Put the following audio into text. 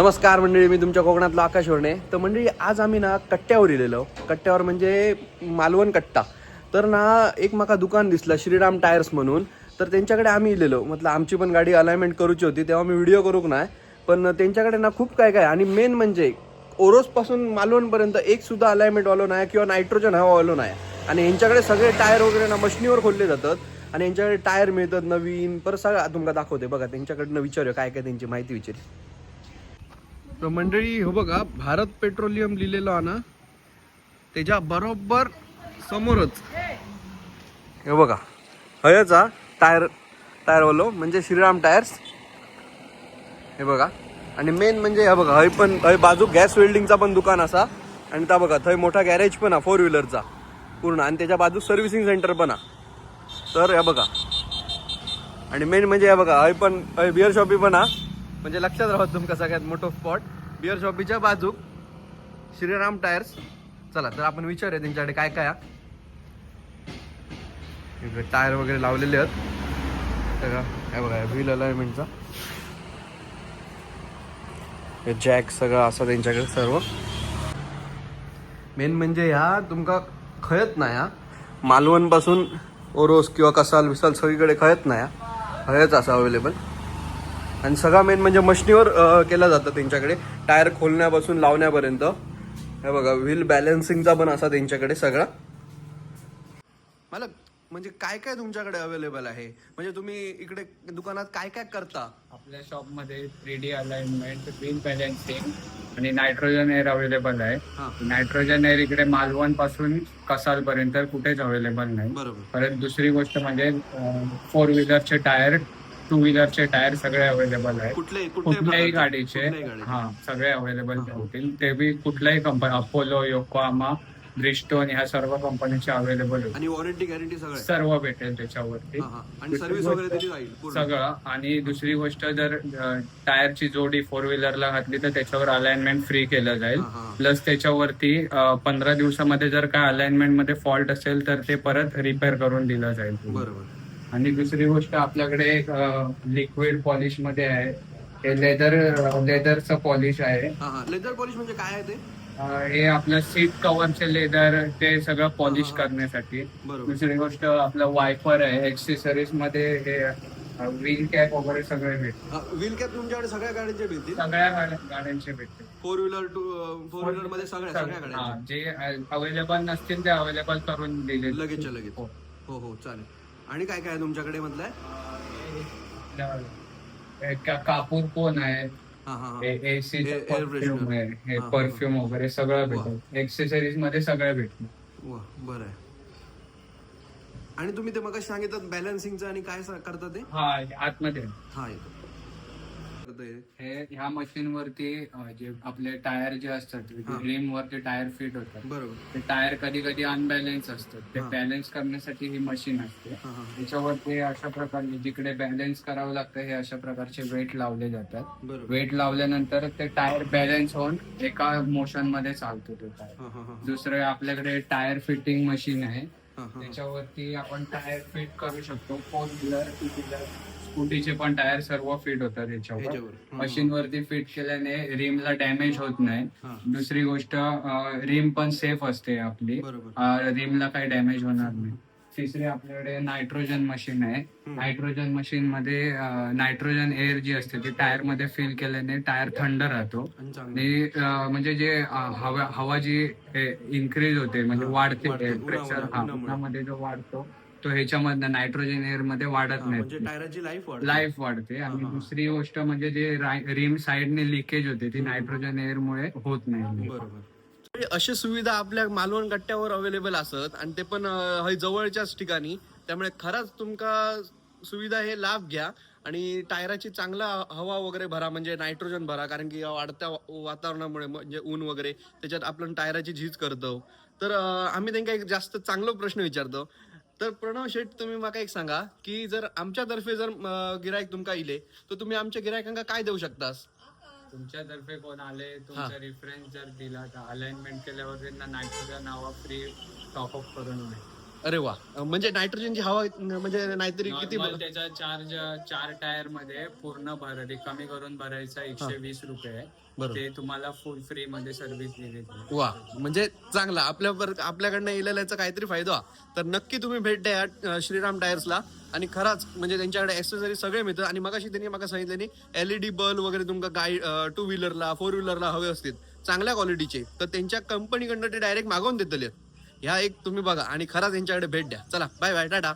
नमस्कार मंडळी मी तुमच्या कोकणातलं आकाश वर्णे. तर मंडळी आज आम्ही ना कट्ट्यावर इलेलो. कट्ट्यावर म्हणजे मालवण कट्टा. तर ना एक माका दुकान दिसलं श्रीराम टायर्स म्हणून. तर त्यांच्याकडे आम्ही इलेलो. म्हटलं आमची पण गाडी अलाइनमेंट करूची होती तेव्हा मी व्हिडिओ करूक नाही? पण त्यांच्याकडे ना खूप काय काय. आणि मेन म्हणजे ओरोसपासून मालवणपर्यंत एक सुद्धा अलाइनमेंटवालो नाही किंवा नायट्रोजन हवावालो नाही. आणि यांच्याकडे सगळे टायर वगैरे ना मशिनीवर खोलले जातात. आणि यांच्याकडे टायर मिळतात नवीन. पर सगळं तुमका दाखवते. बघा त्यांच्याकडनं विचारूया काय काय त्यांची माहिती विचारी. तर मंडळी हो बघा भारत पेट्रोलियम लिहिलेलं आहे ना त्याच्या बरोबर समोरच. हे बघा हयचा टायर टायर वालो म्हणजे श्रीराम टायर्स. हे बघा आणि मेन म्हणजे हे बघा हय पण हय बाजू गॅस वेल्डिंगचा पण दुकान असा आणि त्या बघा थंय मोठा गॅरेज पण हा फोर व्हीलरचा पूर्ण आणि त्याच्या बाजू सर्व्हिसिंग सेंटर पण हा तर हे बघा आणि मेन म्हणजे हे बघा हय पण हय बिअर शॉपी पण हा म्हणजे लक्षात राहत तुमका सगळ्यात मोठं स्पॉट बिअर शॉपीच्या बाजूक श्रीराम टायर्स चला तर आपण विचारूया त्यांच्याकडे काय काय इकडे टायर वगैरे लावलेले आहेत. सगळं हे बघा व्हील अलाइनमेंटचा हे जॅक सगळं असं त्यांच्याकडे सर्व. मेन म्हणजे ह्या तुमका खयत नाही हा. मालवणपासून ओरोस किंवा कसाल विसाल सगळीकडे खयत नाही हा. हयच असं अवेलेबल आणि सगळा मेन म्हणजे मशनीवर केलं जातं त्यांच्याकडे. टायर खोलण्यापासून लावण्यापर्यंत. हे बघा व्हील बॅलन्सिंगचा पण असा त्यांच्याकडे सगळा. मला म्हणजे काय काय तुमच्याकडे अवेलेबल आहे? म्हणजे तुम्ही इकडे दुकानात काय काय करता? आपल्या शॉपमध्ये three D alignment green balancing आणि नायट्रोजन एअर अवेलेबल आहे. हा. नायट्रोजन एअर इकडे मालवणपासून कसाल पर्यंत कुठेच अवेलेबल नाही. बरोबर. परत दुसरी गोष्ट म्हणजे फोर व्हीलरचे टायर टू व्हीलरचे टायर सगळे अवेलेबल आहेत कुठले कुठल्याही गाडीचे. हा सगळे अवेलेबल होतील ते बी कुठल्याही कंपनी अपोलो योकोहामा ब्रिस्टोन ह्या सर्व कंपनीचे अवेलेबल होतील आणि वॉरंटी गॅरंटी सगळं. सर्व भेटेल त्याच्यावरती. आणि सर्व्हिस वगैरे दिली जाईल पूर्ण. सगळं आणि दुसरी गोष्ट जर टायरची जोडी फोर व्हीलरला घातली तर त्याच्यावर अलाइनमेंट फ्री केलं जाईल. प्लस त्याच्यावरती पंधरा दिवसामध्ये जर काय अलाइनमेंटमध्ये फॉल्ट असेल तर ते परत रिपेअर करून दिलं जाईल बरोबर आणि दुसरी गोष्ट आपल्याकडे एक लिक्विड पॉलिशमध्ये आहे. हे लेदर लेदरचं पॉलिश आहे. हा हा. लेदर पॉलिश म्हणजे काय आहे ते? हे आपलं सीट कव्हरचे लेदर ते सगळं पॉलिश. करण्यासाठी. दुसरी गोष्ट आपलं वायपर आहे. एक्सेसरीजमध्ये हे व्हील कॅप वगैरे सगळे भेटते व्हील कॅप तुमच्याकडे सगळ्या गाड्यांचे भेटतील? सगळ्या गाड्या- गाड्यांचे भेटते फोर व्हीलर टू फोर व्हीलरमध्ये सगळ्या सगळ्या जे अवेलेबल नसतील ते अवेलेबल करून दिले लगेचच्या लगेच. हो. हो हो चालेल. आणि काय काय आहे तुमच्याकडे म्हटलंय कापूर कोण आहे? हा परफ्यूम freshener. आहे. परफ्यूम वगैरे सगळं भेटेल एक्सेसरीजमध्ये सगळं भेटेल वा बरं आहे. आणि तुम्ही ते मग सांगितलं बॅलन्सिंगचं आणि काय करता ते? हा आतमध्ये. हा येतो. करता हे. ह्या मशीन वरती अं, जे आपले टायर जे असतात. रिम वरती टायर फिट होतात. बरोबर. ते टायर कधी कधी अनबॅलेन्स असतात. ते. बॅलन्स करण्यासाठी ही मशीन असते. त्याच्यावरती अशा प्रकारे जिकडे बॅलन्स करावं लागतं हे अशा प्रकारचे वेट लावले जातात. वेट लावल्यानंतर ते टायर बॅलन्स होऊन एका मोशनमध्ये चालतो तो टायर. दुसरं आपल्याकडे टायर फिटिंग मशीन आहे. त्याच्यावरती आपण टायर फिट करू शकतो. फोर व्हीलर टू व्हीलर स्कूटीचे पण टायर सर्व फिट होतात याच्यावर. ह्याच्यावर हा, हा. मशीन वरती फिट केल्याने रिमला डॅमेज होत नाही. हा. दुसरी गोष्ट रिम पण सेफ असते आपली. बरोबर. रिमला काही डॅमेज होणार नाही. तिसरी आपल्याकडे नायट्रोजन मशीन आहे. हम्म. नायट्रोजन मशीन मध्ये नायट्रोजन एअर जी असते ती टायरमध्ये फिल केल्याने टायर थंड राहतो. आणि चांगलं. आणि अं, म्हणजे जे अं, हवा हवा जी इन्क्रीज होते म्हणजे हा, वाढते वाढते. प्रेशर उन्हामुळे- हा. उन्हामुळे. उन्हामध्ये जो वाढतो तो ह्याच्यामधनं नायट्रोजन एअरमध्ये वाढत म्हणजे नाही. टायराची लाईफ वाढते. लाईफ वाढते. आणि हा. दुसरी गोष्ट म्हणजे जे रिम साइडने लिकेज होते ती नायट्रोजन एअर मुळे होत नाही. बरोबर. अशी सुविधा आपल्या मालवण गट्ट्यावर अवेलेबल असत आणि ते पण अं, हय जवळच्याच ठिकाणी. त्यामुळे खरंच तुमका सुविधा हे लाभ घ्या आणि टायराची चांगला हवा वगैरे भरा म्हणजे नायट्रोजन भरा कारण की या वाढत्या वा- वातावरणामुळे म्हणजे ऊन वगैरे त्याच्यात आपण टायराची झीज करतो. तर अं, आम्ही त्यांना एक जास्त चांगला प्रश्न विचारतो. तर प्रणव शेठ तुम्ही मला एक सांगा की जर आमच्यातर्फे जर गिरायक तुमका इले तर तुम्ही आमच्या गिरायकांका काय देऊ शकतास? तुमच्यातर्फे कोण आले तुमचा रेफरन्स जर दिला तर अलाइनमेंट केल्यावर त्यांना नायट्रोजन नावा फ्री टॉपअप करून मिळेल. अरे वा. म्हणजे नायट्रोजनची हवा म्हणजे नाहीतरी किती Normal त्याचा चार्ज चार टायरमध्ये पूर्ण भर कमी करून भरायचा एकशे वीस रुपये. आहे. बरोबर. ते तुम्हाला फुल फ्री मध्ये सर्व्हिस दिली जाईल. वा. म्हणजे चांगला. आपल्या आपल्याकडनं इलेल्याचा काहीतरी फायदा. व्हा. तर नक्की तुम्ही भेट द्या या, अ, श्रीराम टायर्सला आणि खराच म्हणजे त्यांच्याकडे ऍक्सेसरी सगळे मिळतं आणि मगाशी त्यांनी मला सांगितलं एलईडी बल्ब वगैरे तुमका गाईड टू व्हीलरला फोर व्हीलरला हवे असतील. चांगल्या क्वालिटीचे तर त्यांच्या कंपनीकडनं ते डायरेक्ट मागवून देतले. ह्या एक तुम्ही बघा आणि खरा त्यांच्याकडे भेट द्या. चला बाय बाय टाटा.